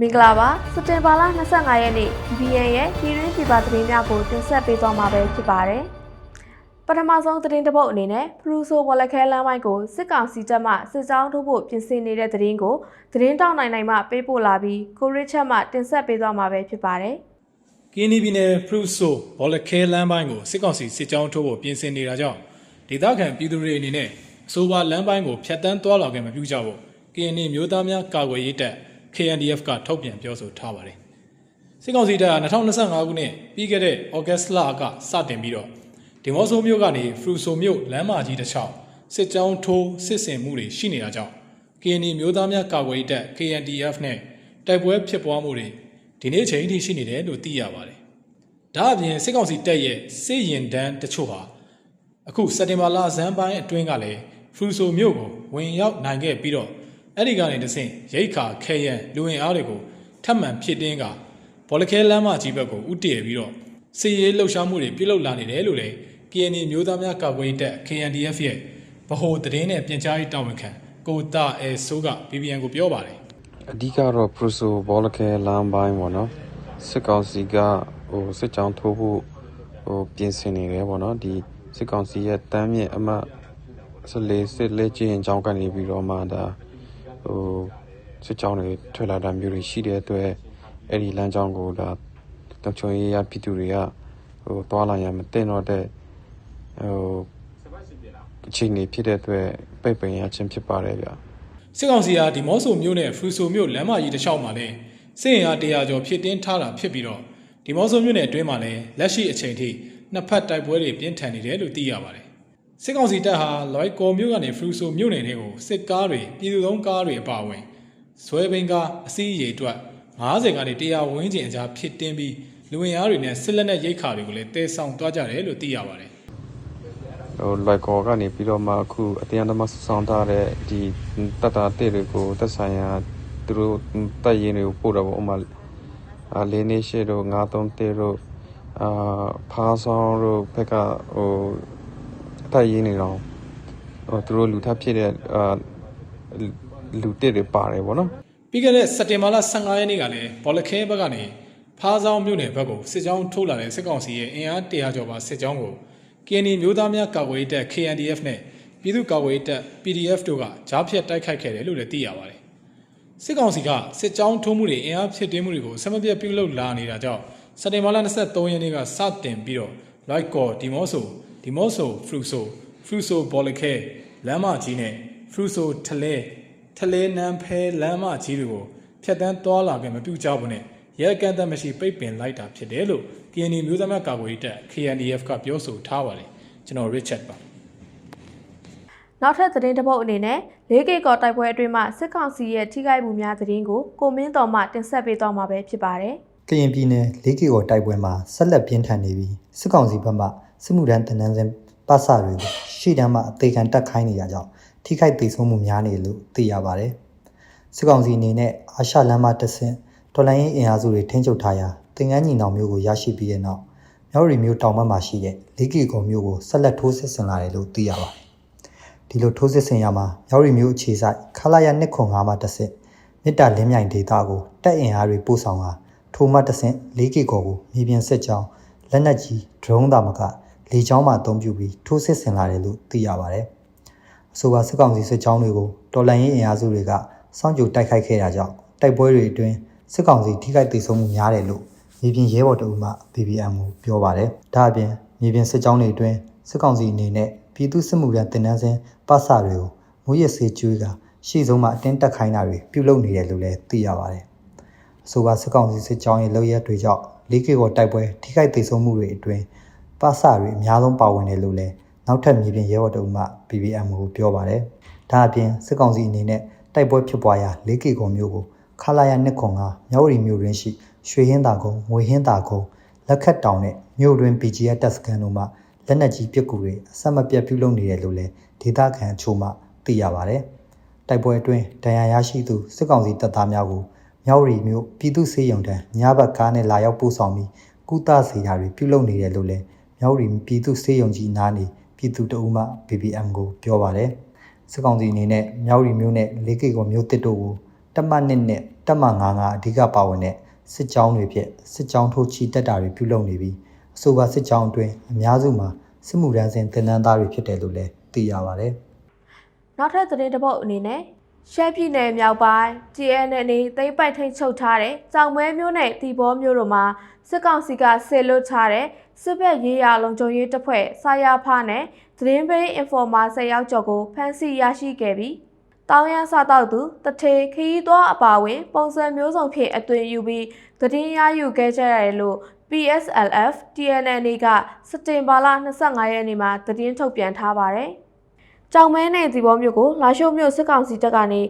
မင်္ဂလာပါစက်တင်ဘာလ25ရက်နေ့ BN ရဲ့ပြည်တွင်းပြည်ပသတင်းများကိုတင်ဆက်ပေးသွားမှာပဲဖြစ်ပါတယ်ပထမဆုံးသတင်းတစ်ပုဒ်အနေနဲ့ဖရူဆိုဝလခဲလမ်းပိုင်းကိုစစ်ကောင်စီတပ်မှစစ်ကြောင်းထိုးဖို့ပြင်ဆင်နေတဲ့သတင်းကိုသတင်းတောက်နိုင်နိုင်မှပေးပို့လာပြီးကိုရစ်ချက်မှတင်ဆက်ပေးသွားမှာပဲဖြစ်ပါတယ်ကင်းနီပြည်နယ်ဖရူဆိုဘောလခဲလမ်းပိုင်းကိုစစ်ကောင်စီစစ်ကြောင်းထိုးဖို့ပြင်ဆင်နေတာကြောင့်ဒေသခံပြည်သူတွေအနေနဲ့အဆိုပါလမ်းပိုင်းကိုဖျက်ဆီးသွားလာခဲ့မပြုကြဖို့ကင်းနီမျိုးသားများကာကွယ်ရေးတပ် KNDF ကထုတ်ပြန်ပြောဆိုထားပါတယ်။စစ်ကောင်စီတပ်က2025ခုနှစ်ပြီးခဲ့တဲ့ဩဂတ်လကစတင်ပြီးတော့ဒီမော့ဆိုမြို့ကနေဖရူဆိုမြို့လမ်းမကြီးတစ်လျှောက်စစ်ကြောင်းထိုးစစ်ဆင်မှုတွေရှိနေတာကြောင့် KND မျိုးသားများကာကွယ်ရေးတပ် KNDF နဲ့တိုက်ပွဲဖြစ်ပွားမှုတွေဒီနေ့အချိန်အထိရှိနေတယ်လို့သိရပါတယ်။ဒါအပြင်စစ်ကောင်စီတပ်ရဲ့စစ်ရင်တန်းတချို့ဟာအခုစက်တင်ဘာလဇန်ပိုင်းအတွင်းကလည်းဖရူဆိုမြို့ကိုဝင်ရောက်နိုင်ခဲ့ပြီးတော့ အဲ့ဒီကနေတဆင့်ရိတ်ခါခဲရန်လူဝင်အားတွေကိုထပ်မံဖြစ်တင်းကဘောလခဲလမ်းမကြီးဘက်ကိုဥတည်ပြီးတော့စစ်ရေးလှုပ်ရှားမှုတွေပြုလုပ်လာနေတယ်လို့လည်း KND မျိုးသားများကာကွယ်ရေးတပ် KNDF ရဲ့ဗဟိုသတင်းနဲ့ပြင်ကြားရေးတာဝန်ခံကိုတာအဲဆိုးက BBN ကိုပြောပါတယ်အဓိကတော့ပရိုဆိုဘောလခဲလမ်းပိုင်းပေါ့နော်စစ်ကောင်စီကဟိုစစ်ကြောင်းထိုးဖို့ဟိုပြင်ဆင်နေတယ်ပေါ့နော်ဒီစစ်ကောင်စီရဲ့တမ်းမြင့်အမတ်ဆက်လေးစစ်လက်ကျင်းအကြောင်းကနေပြီးတော့မှဒါ ဟိုစစ်ကြောင်းတွေထွက်လာတာမျိုးတွေရှိတဲ့အတွက်အဲ့ဒီလမ်းကြောင်းကိုဒါတောင်ချုံရေးရပြည်သူတွေကဟိုတွာလာရမတင်တော့တဲ့ဟိုအချိန်နေဖြစ်တဲ့အတွက်ပိတ်ပင်ရခြင်းဖြစ်ပါတယ်ဗျာစစ်ကောင်စီကဒီမော့ဆိုမြို့နဲ့ဖရူဆိုမြို့လမ်းမကြီးတစ်လျှောက်မှာလည်းစစ်ရင်အား100ကျော်ဖြစ်တင်းထားတာဖြစ်ပြီးတော့ဒီမော့ဆိုမြို့နယ်အတွင်းမှာလည်းလက်ရှိအချိန်ထိနှစ်ဖက်တိုက်ပွဲတွေပြင်းထန်နေတယ်လို့သိရပါတယ် စစ်ကောင်စီတပ်ဟာလွိုက်ကော်မြို့ကနေဖရူဆိုမြို့နယ်တွေကိုစစ်ကားတွေပြည်သူ့သုံးကားတွေအပါအဝင်ဇွဲဘင်းကားအစီးရေအတွက်90ကနေ100ဝန်းကျင်အကြားဖြစ်တင်းပြီးလူဝင်အားတွေနဲ့စစ်လက်နက်ရိတ်ခါတွေကိုလည်းတဲဆောင်သွားကြတယ်လို့သိရပါတယ်ဟိုလိုက်ကော်ကနေပြီးတော့မှအခုအတရားသမားဆောင်းထားတဲ့ဒီတတတဲ့တွေကိုသက်ဆိုင်ရာသူတို့တက်ရင်တွေကိုပို့တော့ဗောဥမာအာလေးနေရှိတို့931တို့အာဖားဆောင်တို့ဘက်ကဟို တက်ရင်နေတော့ဟိုသူတို့လူထပ်ဖြစ်တဲ့အာလူတစ်တွေပါတယ်ဗောနော်ပြီးခဲ့တဲ့စက်တင်ဘာလ15ရက်နေ့ကလည်းဘောလခဲဘက်ကနေဖားဆောင်မြို့နယ်ဘက်ကိုစစ်ကြောင်းထိုးလာတဲ့စစ်ကောင်စီရဲ့အင်အား100ကျော်ပါစစ်ကြောင်းကို KNY မျိုးသားများကာကွယ်ရေးတပ် KNDF နဲ့ပြည်သူ့ကာကွယ်ရေးတပ် PDF တို့ကကြားဖြတ်တိုက်ခိုက်ခဲ့တယ်လို့လည်းသိရပါတယ်။စစ်ကောင်စီကစစ်ကြောင်းထိုးမှုတွေအင်အားဖြစ်တင်းမှုတွေကိုဆက်မပြတ်ပြုလုပ်လာနေတာကြောင့်စက်တင်ဘာလ23ရက်နေ့ကစတင်ပြီးတော့ Light Core ဒီမော့ဆို ဒီမော့ဆိုဖရူဆိုဖရူဆိုဘောလခဲလမ်းမကြီးနဲ့ဖရူဆိုထလဲထလဲနန်းဖဲလမ်းမကြီးတွေကိုဖျက်တမ်းသွားလာခဲ့မပြုကြဘူးနဲ့ရဲကန့်သက်မရှိပိတ်ပင်လိုက်တာဖြစ်တယ်လို့ KNY မျိုးသားများကာကွယ်ရေးတပ် KNDF ကပြောဆိုထားပါတယ်ကျွန်တော် Richard ပါနောက်ထပ်သတင်းတစ်ပုဒ်အနေနဲ့၄ကီကောတိုက်ပွဲအတွင်းမှစစ်ကောင်စီရဲ့ထိခိုက်မှုများသတင်းကိုကိုမင်းတော်မှတင်ဆက်ပေးသွားမှာပဲဖြစ်ပါတယ်ကရင်ပြည်နယ်လေးကီကိုတိုက်ပွဲမှာဆက်လက်ပြင်းထန်နေပြီးစစ်ကောင်စီဘက်မှ စစ်မှုထမ်းတနန်းစဉ်ပတ်စတွေကိုရှေ့တန်းမှအသေးခံတက်ခိုင်းနေရကြောင်းထိခိုက်ဒေဆုံးမှုများနေလို့သိရပါတယ်။စစ်ကောင်စီအနေနဲ့အာရှလမ်းမတဆင့်တော်လိုင်းရေးအင်အားစုတွေထိန်းချုပ်ထားရာတင်ငန်းညီနောင်မျိုးကိုရရှိပြီးတဲ့နောက်မြောက်ရီမျိုးတောင်ဘက်မှာရှိတဲ့လေးကီကိုမျိုးကိုဆက်လက်ထိုးစစ်ဆင်လာတယ်လို့သိရပါတယ်။ဒီလိုထိုးစစ်ဆင်ရမှာမြောက်ရီမျိုးအခြေဆိုင်ခလာရ205မှာတဆင့်မြစ်တာလင်းမြိုင်ဒေသကိုတက်အင်အားတွေပို့ဆောင်တာထိုမှတဆင့်၄ကီကောကိုမြေပြင်စစ်ကြောင်းလက်နက်ကြီး drone တာမက လေကြောင်းမှအသုံးပြုပြီးထိုးစစ်ဆင်လာတယ်လို့သိရပါတယ်။အဆိုပါစစ်ကောင်စီစစ်ကြောင်းတွေကိုတော်လန်ရေးအင်အားစုတွေကစောင့်ကြိုတိုက်ခိုက်ခဲ့တာကြောင့်တိုက်ပွဲတွေအတွင်းစစ်ကောင်စီထိခိုက်ဒေဆုံးမှုများတယ်လို့မြေပြင်ရဲဘော်တအုပ်မှ BBM ကိုပြောပါတယ်။ဒါအပြင်မြေပြင်စစ်ကြောင်းတွေအတွင်းစစ်ကောင်စီအနေနဲ့ပြည်သူစစ်မှုထမ်းတင်နန်းစဉ်ပတ်စတွေကိုမူရစ်စေးကျွေးကရှေ့ဆုံးမှအတင်းတက်ခိုင်းတာတွေပြုလုပ်နေတယ်လို့လည်းသိရပါတယ်။အဆိုပါစစ်ကောင်စီစစ်ကြောင်းရဲ့လုပ်ရက်တွေကြောင့်လေးကေကောတိုက်ပွဲထိခိုက်ဒေဆုံးမှုတွေအတွင်း ပါစတွေအများဆုံးပါဝင်တယ်လို့လည်းနောက်ထပ်မြေပြင်ရဲဘော်တို့မှ BBM ကိုပြောပါတယ်။ဒါအပြင်စစ်ကောင်စီအနေနဲ့တိုက်ပွဲဖြစ်ပွားရာလေးကေကောမျိုးကိုခလာရနှစ်ခွန်ကမြောက်ရီမျိုးရင်းရှိရွှေဟင်းတာကုန်းငွေဟင်းတာကုန်းလက်ခတ်တောင်နဲ့မြို့တွင် PGF တပ်စခန်းတို့မှလက်နက်ကြီးပစ်ကူတွေအဆက်မပြတ်ပြုလုပ်နေတယ်လို့လည်းဒေသခံအချို့မှသိရပါတယ်။တိုက်ပွဲအတွင်းဒဏ်ရာရရှိသူစစ်ကောင်စီတပ်သားများကိုမြောက်ရီမျိုးပြည်သူ့စေယုံတန်းညဘက်ကားနဲ့လာရောက်ပို့ဆောင်ပြီးကုသစေတာတွေပြုလုပ်နေတယ်လို့လည်း မြောက်ရီပြည်သူ့စေယုံကြီးနားနေပြည်သူတအုပ်မှ BBM ကိုပြောပါတယ်စစ်ကောင်စီအနေနဲ့မြောက်ရီမျိုးနဲ့လေးကေကောမျိုးတစ်တို့ကိုတမတ်နှစ်နဲ့တပ်မ9ကအဓိကပါဝင်တဲ့စစ်ကြောင်းတွေဖြင့်စစ်ကြောင်းထိုးချီတက်တာတွေပြုလုပ်နေပြီးအဆိုပါစစ်ကြောင်းအတွင်းအများစုမှာစစ်မှုထမ်းစဉ်တင်နန်းသားတွေဖြစ်တယ်လို့လည်းသိရပါတယ်။နောက်ထပ်သတင်းတစ်ပုဒ်အနေနဲ့ ရှမ်းပြည်နယ်မြောက်ပိုင်း TNN သိမ်းပိုက်ထိန်ချုပ်ထားတဲ့ကြောင်မဲမျိုးနဲ့တီဘောမျိုးတို့မှာစစ်ကောင်စီကဆေလွတ်ထားတဲ့စစ်ဘက်ရေးရာလုံခြုံရေးတပ်ဖွဲ့စာရဖနဲ့သတင်းပေးအင်ဖော်မာ၁၀ယောက်ကျော်ကိုဖမ်းဆီးရရှိခဲ့ပြီးတောင်းရန်စားတော့သူတထေခရီးသွားအပါဝင်ပုံစံမျိုးစုံဖြင့်အသွင်ယူပြီးသတင်းရယူခဲ့ကြရတယ်လို့ PSLF TNN ကစက်တင်ဘာလ25ရက်နေ့မှာသတင်းထုတ်ပြန်ထားပါတယ်။ ကြောင်မဲနဲ့ဒီဘောမျိုးကိုလာရှိုးမြို့စစ်ကောင်စီတပ်ကနေ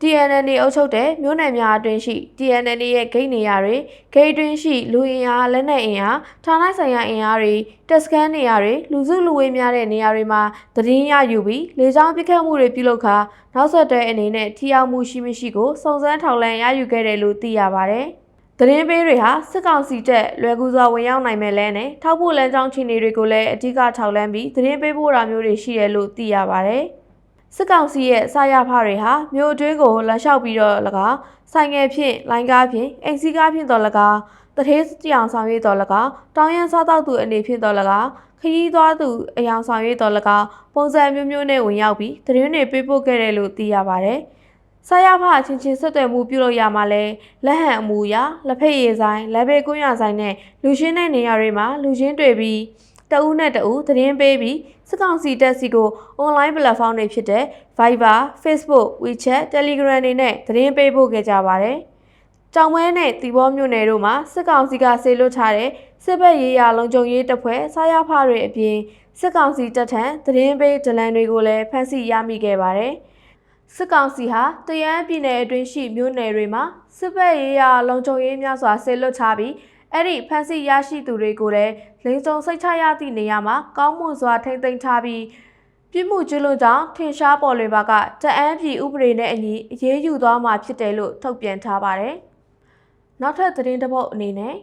TNN အုပ်ချုပ်တဲ့မြို့နယ်များအတွင်းရှိ TNN ရဲ့ဂိတ်နေရာတွေဂိတ်အတွင်းရှိလူအင်အားလက်နက်အင်အားဌာနဆိုင်ရာအင်အားတွေတက်စကန်နေရာတွေလူစုလူဝေးများတဲ့နေရာတွေမှာသတင်းရယူပြီးလေကြောင်းပစ်ခတ်မှုတွေပြုလုပ်ခါနောက်ဆက်တွဲအနေနဲ့ထိရောက်မှုရှိမရှိကိုစုံစမ်းထောက်လှမ်းရယူခဲ့တယ်လို့သိရပါဗျ။ သတင်းပေးတွေဟာစစ်ကောင်စီတပ်လွယ်ကူစွာဝင်ရောက်နိုင်မဲ့လဲနဲ့ထောက်ဖို့လမ်းကြောင်းချီနေတွေကိုလည်းအဓိကထောက်လန်းပြီးသတင်းပေးဖို့တာမျိုးတွေရှိတယ်လို့သိရပါဗျ။စစ်ကောင်စီရဲ့စာရဖတွေဟာမြို့အတွင်းကိုလမ်းလျှောက်ပြီးတော့၎င်းဆိုင်ငယ်ဖြင့်လိုင်းကားဖြင့်အိမ်စီးကားဖြင့်တော်၎င်းတထေးကြောင်ဆောင်ရွေးတော်၎င်းတောင်ရန်စားတောက်သူအနေဖြင့်တော်၎င်းခရီးသွားသူအယောင်ဆောင်ရွေးတော်၎င်းပုံစံမျိုးမျိုးနဲ့ဝင်ရောက်ပြီးသတင်းတွေပေးပို့ခဲ့တယ်လို့သိရပါဗျ။ ဆာရဖအချင်းချင်းဆက်သွယ်မှုပြုလုပ်ရမှာလဲလက်ဟန်အမူအရာလက်ဖက်ရည်ဆိုင်လက်ဘေးကွန်းရဆိုင်နဲ့လူရှင်းတဲ့နေရာတွေမှာလူချင်းတွေ့ပြီးတအူးနဲ့တအူးသတင်းပေးပြီးစစ်ကောင်စီတက်စီကို online platform တွေဖြစ်တဲ့ Viber, Facebook, WeChat, Telegram တွေနဲ့သတင်းပေးပို့ခဲ့ကြပါတယ်။ကြောင်ဝဲနဲ့တီဘောမြို့နယ်တို့မှာစစ်ကောင်စီကဆေလွတ်ထားတဲ့စစ်ဘက်ရေးရာလုံခြုံရေးတပ်ဖွဲ့စားရဖတွေအပြင်စစ်ကောင်စီတပ်ထံသတင်းပေးဒလန်တွေကိုလည်းဖမ်းဆီးရမိခဲ့ပါတယ်။ စစ်ကောင်စီဟာတရန်ပြည်နယ်အတွင်းရှိမြို့နယ်တွေမှာစစ်ဘက်ရေးရာလုံခြုံရေးများစွာဆေလွတ်ထားပြီးအဲ့ဒီဖမ်းဆီးရရှိသူတွေကိုလည်းလိန်စုံစိတ်ချရသည့်နေရာမှာကောင်းမွန်စွာထိမ့်သိမ်းထားပြီးပြစ်မှုကျူးလွန်ကြောင်းထင်ရှားပေါ်လွင်ပါကတအန်းပြည်ဥပဒေနဲ့အညီအရေးယူသွားမှာဖြစ်တယ်လို့ထုတ်ပြန်ထားပါတယ်။နောက်ထပ်သတင်းတစ်ပုဒ်အနေနဲ့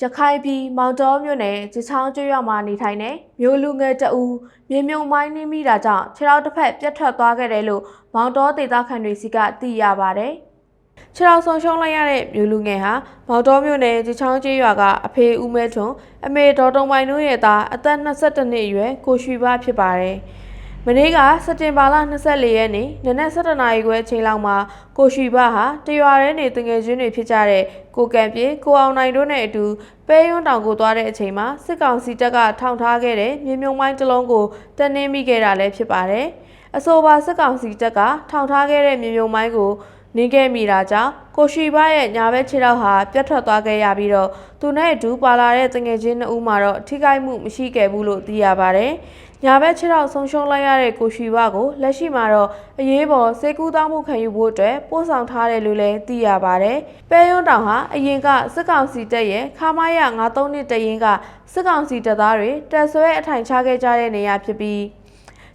ရခိုင်ပြည်မောင်တော်မြို့နယ်ချချောင်းကျွော်မှာနေထိုင်တဲ့မျိုးလူငယ်တအူမြေမြုံမိုင်းနှင်းမိတာကြောင့်ခြေထောက်တစ်ဖက်ပြတ်ထွက်သွားခဲ့တယ်လို့မောင်တော်ဒေသခံတွေစီကသိရပါတယ်။ခြေထောက်ဆုံးရှုံးလိုက်ရတဲ့မျိုးလူငယ်ဟာမောင်တော်မြို့နယ်ချချောင်းကျွော်ကအဖေဦးမဲထွန်းအမေဒေါ်တုံပိုင်တို့ရဲ့သားအသက်22နှစ်အရွယ်ကိုရွှေဘဖြစ်ပါတယ်။ မနေ့ကစက်တင်ဘာလ24ရက်နေ့နနက်7:00နာရီခွဲအချိန်လောက်မှာကိုရွှေဘဟာတရွာရဲနေတငယ်ချင်းတွေဖြစ်ကြတဲ့ကိုကံပြေကိုအောင်နိုင်တို့နဲ့အတူပဲယွန်းတောင်ကိုသွားတဲ့အချိန်မှာစစ်ကောင်စီတပ်ကထောင်ထားခဲ့တဲ့မြေမြုံမိုင်းတစ်လုံးကိုတက်နှင်းမိခဲ့တာလည်းဖြစ်ပါတယ်။အဆိုပါစစ်ကောင်စီတပ်ကထောင်ထားခဲ့တဲ့မြေမြုံမိုင်းကိုနင်းခဲ့မိတာကြောင့်ကိုရှိဘရဲ့ညာဘက်ခြေထောက်ဟာပြတ်ထွက်သွားခဲ့ရပြီးတော့သူနဲ့အတူပါလာတဲ့တငယ်ချင်းနှစ်ဦးမှာတော့ထိခိုက်မှုမရှိခဲ့ဘူးလို့သိရပါတယ်။ ညာဘက်ခြေထောက်ဆုံးရှုံးလိုက်ရတဲ့ကိုရှိဘကိုလက်ရှိမှာတော့အရေးပေါ်စေကူးတောင်းမှုခံယူဖို့အတွက်ပို့ဆောင်ထားတယ်လို့လည်းသိရပါတယ်။ပဲယွန်းတောင်ဟာအရင်ကစစ်ကောင်စီတပ်ရဲ့ခမာရ93နှစ်တရင်ကစစ်ကောင်စီတပ်သားတွေတပ်ဆွဲအထိုင်ချခဲ့ကြတဲ့နေရာဖြစ်ပြီး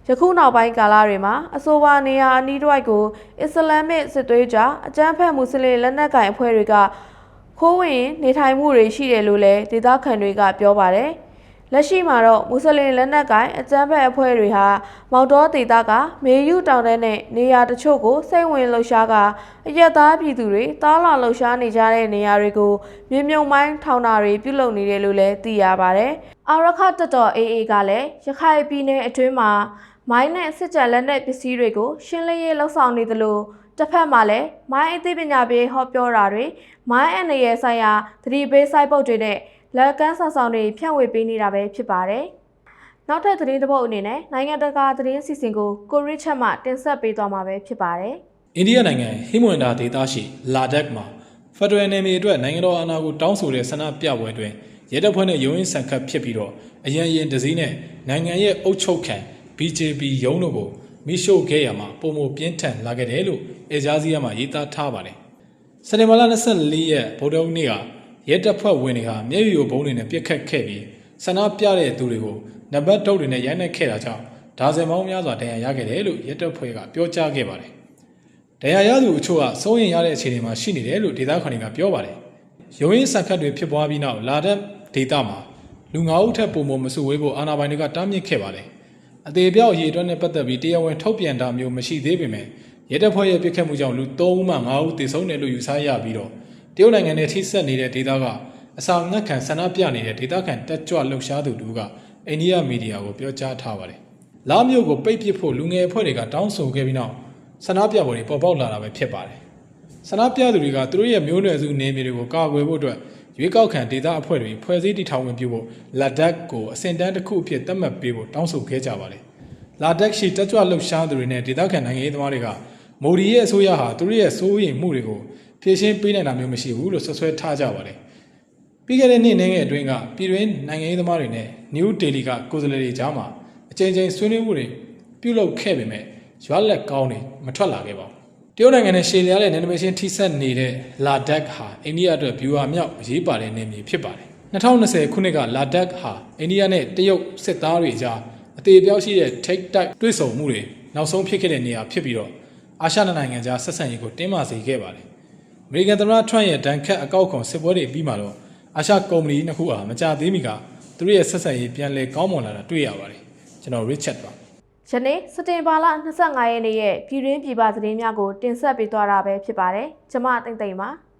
ယခုနောက်ပိုင်းကာလတွေမှာအဆိုပါနေရာအနီးတစ်ဝိုက်ကိုအစ္စလာမစ်စစ်သွေးကြအကြမ်းဖက်မွတ်စလင်လက်နက်ကိုင်အဖွဲ့တွေကခိုးဝင်နေထိုင်မှုတွေရှိတယ်လို့လည်းဒေသခံတွေကပြောပါတယ်။ လက်ရှိမှာတော့မွတ်စလင်လက်နက်ကိုင်အကြမ်းဖက်အဖွဲ့တွေဟာမော်တော်ဒေသကမေယူတောင်ထဲနဲ့နေရာတချို့ကိုစိတ်ဝင်လှုပ်ရှားကအရက်သားပြည်သူတွေတားလာလှုပ်ရှားနေကြတဲ့နေရာတွေကိုမြင်းမြုံမိုင်းထောင်တာတွေပြုလုပ်နေတယ်လို့လည်းသိရပါတယ်။အာရခတတော် AA ကလည်းရခိုင်ပြည်နယ်အတွင်းမှာမိုင်းနဲ့စစ်ကြလက်နက်ပစ္စည်းတွေကိုရှင်းလင်းရေးလှုပ်ဆောင်နေသလိုတစ်ဖက်မှာလည်းမိုင်းအသိပညာပေးဟောပြောတာတွေမိုင်းအန်ရရဲ့ဆိုင်ရာသတိပေးစိုက်ပုတ်တွေနဲ့ လက်ကမ်းဆောင်ဆောင်တွေဖြန့်ဝေပေးနေတာပဲဖြစ်ပါတယ်။နောက်ထပ်သတင်းတစ်ပုဒ်အနေနဲ့နိုင်ငံတကာသတင်းစီစဉ်ကိုကိုရစ်ချက်မှတင်ဆက်ပေးသွားမှာပဲဖြစ်ပါတယ်။အိန္ဒိယနိုင်ငံဟိမွန်ဒါဒေသရှိလာဒက်မှာဖက်ဒရယ်နယ်မြေအတွက်နိုင်ငံတော်အာဏာကိုတောင်းဆိုတဲ့ဆန္ဒပြပွဲတွင်ရဲတပ်ဖွဲ့နဲ့ရုံးရင်ဆန်ခတ်ဖြစ်ပြီးတော့အရန်ရင်တစည်းနဲ့နိုင်ငံရဲ့အုပ်ချုပ်ခံ BJP ရုံးတို့ကိုမိရှို့ခဲ့ရမှာပုံမပြင်းထန်လာခဲ့တယ်လို့အေဂျာစီးယားမှာရေးသားထားပါတယ်။စက်တင်ဘာလ24ရက်ဗုဒ္ဓဟူးနေ့က ရဲတပ်ဖွဲ့ဝင်တွေဟာမျက်ရည်ယိုဘုံတွေနဲ့ပြစ်ခတ်ခဲ့ပြီးဆန္ဒပြတဲ့သူတွေကိုနံပါတ်တုပ်တွေနဲ့ရိုက်နှက်ခဲ့တာကြောင့်ဒါဇင်ပေါင်းများစွာဒဏ်ရာရခဲ့တယ်လို့ရဲတပ်ဖွဲ့ကပြောကြားခဲ့ပါတယ်။တရားရသူအချို့ကစိုးရင်ရတဲ့အခြေအနေမှာရှိနေတယ်လို့ဒေသခံတွေကပြောပါတယ်။ရုံးရင်းဆန်ခတ်တွေဖြစ်ပွားပြီးနောက်လာတဲ့ဒေသမှာလူငါးဦးထက်ပုံမမစုဝေးဖို့အာဏာပိုင်တွေကတားမြစ်ခဲ့ပါတယ်။အသေးအပြောက်အရေးအတွက်နဲ့ပတ်သက်ပြီးတရားဝင်ထုတ်ပြန်တာမျိုးမရှိသေးပေမဲ့ရဲတပ်ဖွဲ့ရဲ့ပြစ်ခတ်မှုကြောင့်လူ3ဦးမှ5ဦးသေဆုံးတယ်လို့ယူဆရပြီးတော့ တရုတ်နိုင်ငံနဲ့ထိစပ်နေတဲ့ဒေသကအစာငတ်ခံဆန္ဒပြနေတဲ့ဒေသခံတက်ကြွလှုပ်ရှားသူတို့ကအိန္ဒိယမီဒီယာကိုပြောကြားထားပါတယ်။လာမျိုးကိုပိတ်ပစ်ဖို့လူငယ်အဖွဲ့တွေကတောင်းဆိုခဲ့ပြီးနောက်ဆန္ဒပြပွဲတွေပေါ်ပေါက်လာတာပဲဖြစ်ပါတယ်။ဆန္ဒပြသူတွေကသူတို့ရဲ့မျိုးနွယ်စုနေမြေတွေကိုကာကွယ်ဖို့အတွက်ရွေးကောက်ခံဒေသအဖွဲ့တွေဖွဲ့စည်းတည်ထောင်ဝင်ပြုဖို့လာဒက်ကိုအစဉ်တန်းတစ်ခုအဖြစ်သတ်မှတ်ပေးဖို့တောင်းဆိုခဲ့ကြပါတယ်။လာဒက်ရှိတက်ကြွလှုပ်ရှားသူတွေနဲ့ဒေသခံနိုင်ငံရေးသမားတွေကမိုဒီရဲ့အစိုးရဟာသူတို့ရဲ့စိုးရိမ်မှုတွေကို ဖြေရှင်းပေးနိုင်တာမျိုးမရှိဘူးလို့ဆွဆွဲထားကြပါတယ်။ပြီးခဲ့တဲ့နှစ်နိုင်ငံအတွင်းကပြည်တွင်းနိုင်ငံရေးသမားတွေနဲ့ New Delhi ကကိုယ်စားလှယ်တွေကြားမှာအကြိမ်ကြိမ်ဆွေးနွေးမှုတွေပြုလုပ်ခဲ့ပေမဲ့ရွာလက်ကောင်းတွေမထွက်လာခဲ့ပါဘူး။တရုတ်နိုင်ငံနဲ့ရှေ့လျားတဲ့နယ်နိမိတ်ချင်းထိစပ်နေတဲ့လာဒက်ဟာအိန္ဒိယအတွက်ဗျူဟာမြောက်အရေးပါတဲ့နယ်မြေဖြစ်ပါတယ်။2020ခုနှစ်ကလာဒက်ဟာအိန္ဒိယနဲ့တရုတ်စစ်သားတွေကြားအသေးအပြောက်ရှိတဲ့ take type တွေ့ဆုံမှုတွေနောက်ဆုံးဖြစ်ခဲ့တဲ့နေရာဖြစ်ပြီးတော့အာရှနိုင်ငံကြားဆက်ဆံရေးကိုတင်းမာစေခဲ့ပါတယ်။အ မေရိကန်သမ္မတထရန့်ရဲ့ဒဏ်ခတ်အကောက်ခွန်စစ်ပွဲတွေပြီးမှတော့အာရှကုမ္ပဏီနှစ်ခုအားမကြသေးမီကသူတို့ရဲ့ဆက်ဆံရေးပြန်လည်ကောင်းမွန်လာတာတွေ့ရပါတယ်ကျွန်တော် Richard ပါယနေ့စက်တင်ဘာလ25ရက်နေ့ရဲ့ပြည်တွင်းပြည်ပသတင်းများကိုတင်ဆက်ပေးသွားတာပဲဖြစ်ပါတယ်။ကျွန်မတိမ့်တိမ့်ပါ။